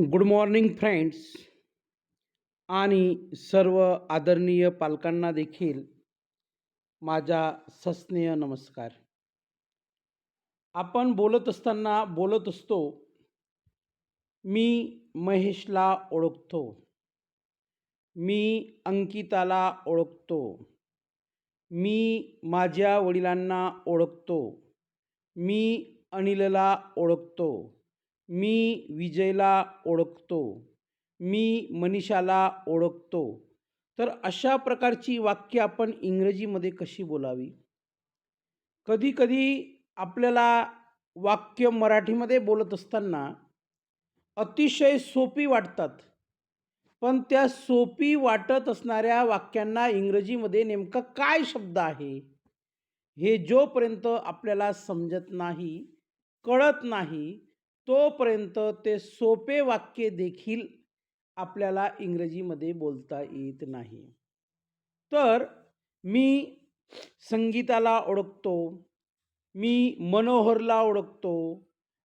Good morning friends. आणि सर्व आदरणीय पालकांना देखील माझा सस्नेह नमस्कार. आपण बोलत असताना बोलत असतो मी महेशला ओळखतो. मी अंकिताला ओळखतो. मी माझ्या वडिलांना ओळखतो. मी अनिलला ओळखतो. मी विजयला ओळखतो. मी मनीषाला ओळखतो. तर अशा प्रकारची वाक्य आपण इंग्रजीमध्ये कशी बोलावी? कधीकधी आपल्याला वाक्य मराठीमध्ये बोलत असताना अतिशय सोपी वाटतात. पण त्या सोपी वाटत असणाऱ्या वाक्यांना इंग्रजीमध्ये नेमकं काय शब्द आहे? हे जोपर्यंत आपल्याला समजत नाही कळत नाही तोपर्यंत ते सोपे वाक्य देखील आपल्याला इंग्रजीमध्ये बोलता येत नाही. तर मी संगीताला ओळखतो मी मनोहरला ओळखतो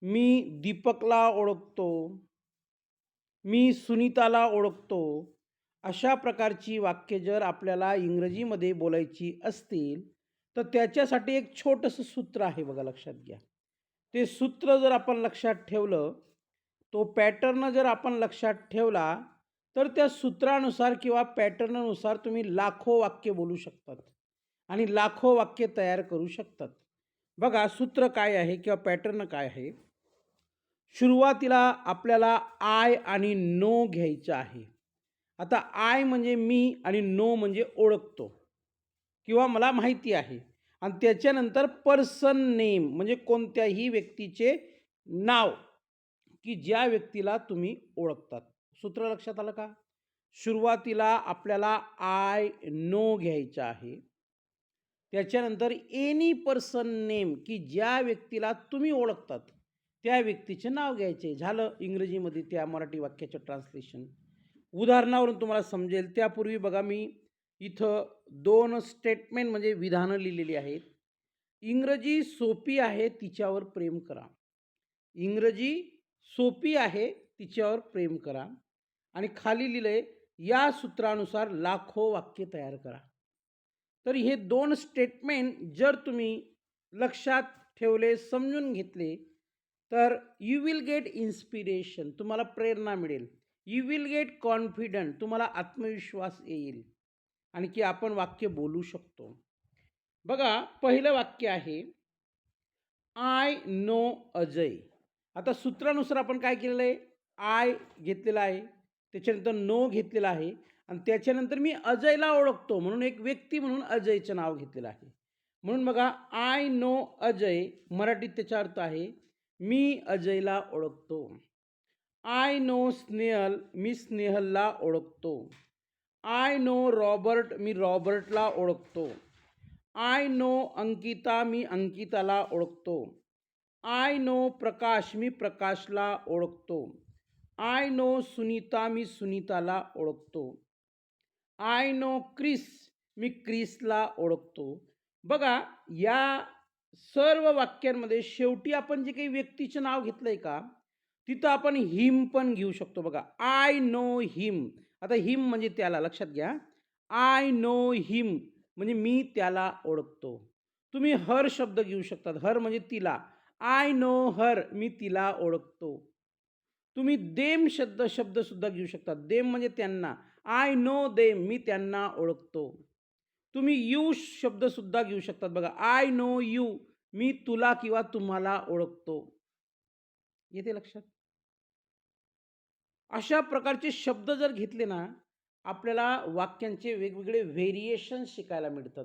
मी दीपकला ओळखतो मी सुनीताला ओळखतो अशा प्रकारची वाक्य जर आपल्याला इंग्रजीमध्ये बोलायची असतील तर त्याच्यासाठी एक छोटंसं सूत्र आहे बघा लक्षात घ्या. ते सूत्र जर आपण लक्षात ठेवलं तो पॅटर्न जर आपण लक्षात ठेवला तर त्या सूत्रानुसार किंवा पॅटर्ननुसार तुम्ही लाखो वाक्य बोलू शकतात आणि लाखो वाक्य तयार करू शकतात. बघा सूत्र काय आहे किंवा पॅटर्न काय आहे? सुरुवातीला आपल्याला आय आणि नो घ्यायचं आहे. आता आय म्हणजे मी आणि नो म्हणजे ओळखतो किंवा मला माहिती आहे. आणि त्याच्यानंतर पर्सन नेम म्हणजे कोणत्याही व्यक्तीचे नाव की ज्या व्यक्तीला तुम्ही ओळखतात. सूत्र लक्षात आलं का? सुरुवातीला आपल्याला आय नो घ्यायचं आहे. त्याच्यानंतर एनी पर्सन नेम की ज्या व्यक्तीला तुम्ही ओळखतात त्या व्यक्तीचे नाव घ्यायचे. झालं इंग्रजीमध्ये त्या मराठी वाक्याचं ट्रान्सलेशन उदाहरणावरून तुम्हाला समजेल. त्यापूर्वी बघा मी इथं दोन स्टेटमेंट म्हणजे विधानं लिहिलेली आहेत. इंग्रजी सोपी आहे तिच्यावर प्रेम करा. इंग्रजी सोपी आहे तिच्यावर प्रेम करा. आणि खाली लिहिलं आहे या सूत्रानुसार लाखो वाक्य तयार करा. तर हे दोन स्टेटमेंट जर तुम्ही लक्षात ठेवले समजून घेतले तर यू विल गेट इन्स्पिरेशन तुम्हाला प्रेरणा मिळेल. यू विल गेट कॉन्फिडंट तुम्हाला आत्मविश्वास येईल. आणि की आपण वाक्य बोलू शकतो. बघा पहिलं वाक्य आहे आय नो अजय. आता सूत्रानुसार आपण काय केलेलं आहे? आय घेतलेला आहे त्याच्यानंतर नो घेतलेला आहे आणि त्याच्यानंतर मी अजयला ओळखतो म्हणून एक व्यक्ती म्हणून अजयचं नाव घेतलेलं आहे. म्हणून बघा आय नो अजय मराठीत त्याचा अर्थ आहे मी अजयला ओळखतो. आय नो स्नेहल मी स्नेहलला ओळखतो. आय नो रॉबर्ट मी रॉबर्टला ओळखतो. आय नो अंकिता मी अंकिताला ओळखतो. आय नो प्रकाश मी प्रकाशला ओळखतो. आय नो सुनीता मी सुनीताला ओळखतो. आय नो क्रिस मी क्रिसला ओळखतो. बघा या सर्व वाक्यांमध्ये शेवटी आपण जे काही व्यक्तीचं नाव घेतलं आहे का तिथं आपण हिम पण घेऊ शकतो. बघा आय नो हिम. आता हिम म्हणजे त्याला लक्षात घ्या. आय नो हिम म्हणजे मी त्याला ओळखतो. तुम्ही हर शब्द घेऊ शकतात. हर म्हणजे तिला. आय नो हर मी तिला ओळखतो. तुम्ही देम शब्द शब्दसुद्धा घेऊ शकतात. देम म्हणजे त्यांना. आय नो देम मी त्यांना ओळखतो. तुम्ही यू शब्दसुद्धा घेऊ शकतात. बघा आय नो यू मी तुला किंवा तुम्हाला ओळखतो. येते लक्षात? अशा प्रकारचे शब्द जर घेतले ना आपल्याला वाक्यांचे वेगवेगळे व्हेरिएशन शिकायला मिळतात.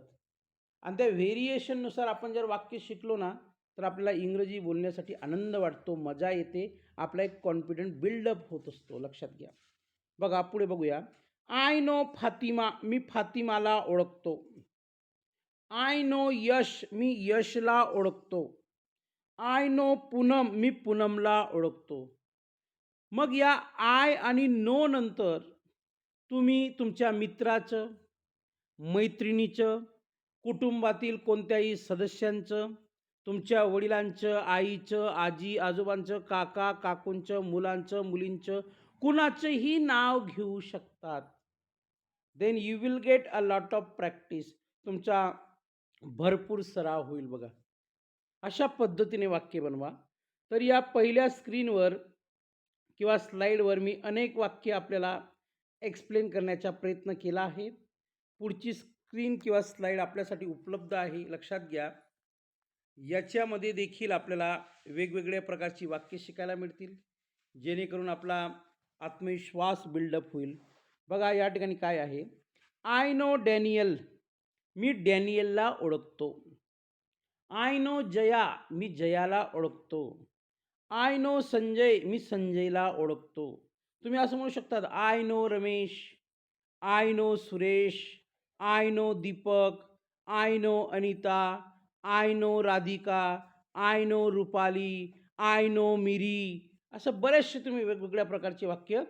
आणि त्या व्हेरिएशननुसार आपण जर वाक्य शिकलो ना तर आपल्याला इंग्रजी बोलण्यासाठी आनंद वाटतो मजा येते आपला एक कॉन्फिडंट बिल्डअप होत असतो लक्षात घ्या. बघा पुढे बघूया. आय नो फातिमा मी फातिमाला ओळखतो. आय नो यश मी यशला ओळखतो. आय नो पूनम मी पूनमला ओळखतो. मग या आय आणि नो नंतर तुम्ही तुमच्या मित्राचं मैत्रिणीचं कुटुंबातील कोणत्याही सदस्यांचं तुमच्या वडिलांचं आईचं आजी आजोबांचं काका काकूंचं मुलांचं मुलींचं कुणाचंही नाव घेऊ शकतात. Then you will get a lot of practice तुमचा भरपूर सराव होईल बघा. अशा पद्धतीने वाक्य बनवा. तर या पहिल्या स्क्रीनवर किंवा स्लाईडवर मी अनेक वाक्य आपल्याला एक्सप्लेन करण्याचा प्रयत्न केला आहे. पुढची स्क्रीन किंवा स्लाईड आपल्यासाठी उपलब्ध आहे लक्षात घ्या. याच्यामध्ये देखील आपल्याला वेगवेगळ्या प्रकारची वाक्य शिकायला मिळतील जेणेकरून आपला आत्मविश्वास बिल्डअप होईल. बघा या ठिकाणी काय आहे? आय नो डॅनियल मी डॅनियलला ओळखतो. I know Jaya. मी जयाला ओळखतो. आय नो संजय मी संजयला ओळखतो तुम्ही असं म्हणू शकतात I know Ramesh I know Suresh I know Deepak I know Anita I know Radhika I know Rupali I know Miri असं बरेचसे तुम्ही वेगवेगळ्या प्रकारचे वाक्य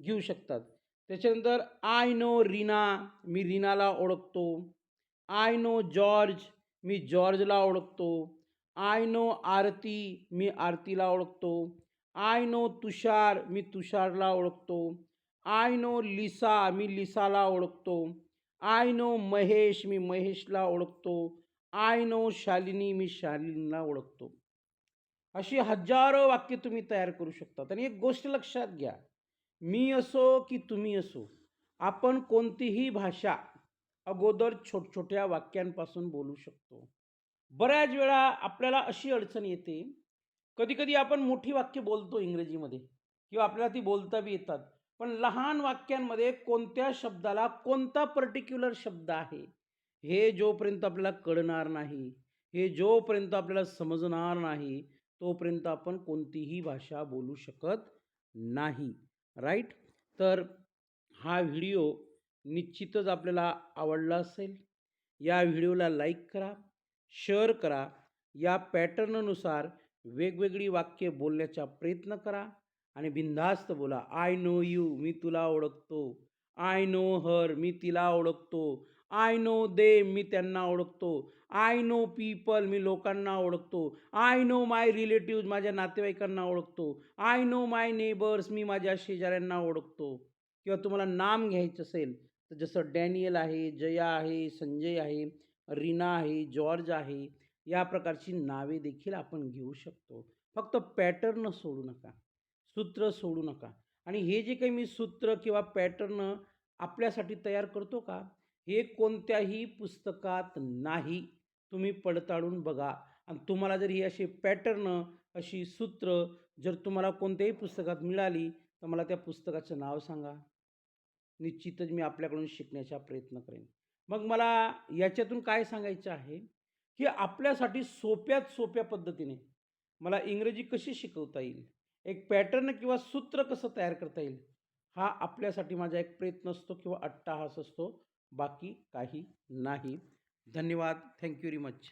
घेऊ शकतात त्याच्यानंतर आय नो रीना मी रीनाला ओळखतो आय नो जॉर्ज मी जॉर्जला ओळखतो आय नो आरती मी आरतीला ओळखतो. आय नो तुषार मी तुषारला ओळखतो. आय नो लिसा मी लिसाला ओळखतो. आय नो महेश मी महेशला ओळखतो. आय नो शालिनी मी शालिनीला ओळखतो. अशी हजारो वाक्य तुम्ही तयार करू शकतात. आणि एक गोष्ट लक्षात घ्या. मी असो की तुम्ही असो आपण कोणतीही भाषा अगोदर छोट छोट्या वाक्यांपासून बोलू शकतो. बऱ्याच वेळा आपल्याला अशी अडचण येते कधीकधी आपण मोठी वाक्य बोलतो इंग्रजीमध्ये किंवा आपल्याला ती बोलता बी येतात पण लहान वाक्यांमध्ये कोणत्या शब्दाला कोणता पर्टिक्युलर शब्द आहे? हे जोपर्यंत आपल्याला कळणार नाही हे जोपर्यंत आपल्याला समजणार नाही तोपर्यंत आपण कोणतीही भाषा बोलू शकत नाही. राईट तर हा व्हिडिओ निश्चितच आपल्याला आवडला असेल. या व्हिडिओला लाईक करा. शेअर करा. या पॅटर्ननुसार वेगवेगळी वाक्य बोलण्याचा प्रयत्न करा आणि बिनधास्त बोला आय नो यू मी तुला ओळखतो. आय नो हर मी तिला ओळखतो. आय नो दे मी त्यांना ओळखतो. आय नो पीपल मी लोकांना ओळखतो. आय नो माय रिलेटिव्ज माझ्या नातेवाईकांना ओळखतो. आय नो माय नेबर्स मी माझ्या शेजाऱ्यांना ओळखतो. किंवा तुम्हाला नाम घ्यायचं असेल तर जसं डॅनियल आहे जया आहे संजय आहे रीना आहे जॉर्ज आहे या प्रकारची नावे देखील आपण घेऊ शकतो. फक्त पॅटर्न सोडू नका सूत्र सोडू नका. आणि हे जे काही मी सूत्र किंवा पॅटर्न आपल्यासाठी तयार करतो का हे कोणत्याही पुस्तकात नाही. तुम्ही पडताळून बघा. आणि तुम्हाला जर ही असे पॅटर्न अशी सूत्र जर तुम्हाला कोणत्याही पुस्तकात मिळाली तर मला त्या पुस्तकाचं नाव सांगा. निश्चितच मी आपल्याकडून शिकण्याचा प्रयत्न करेन. मग मला याच्यातून काय सांगायचं आहे की आपल्यासाठी सोप्यात सोप्या पद्धतीने मला इंग्रजी कशी शिकवता येईल एक पॅटर्न किंवा सूत्र कसं तयार करता येईल हा आपल्यासाठी माझा एक प्रयत्न असतो किंवा अट्टाहास असतो बाकी काही नाही. धन्यवाद. Thank you very much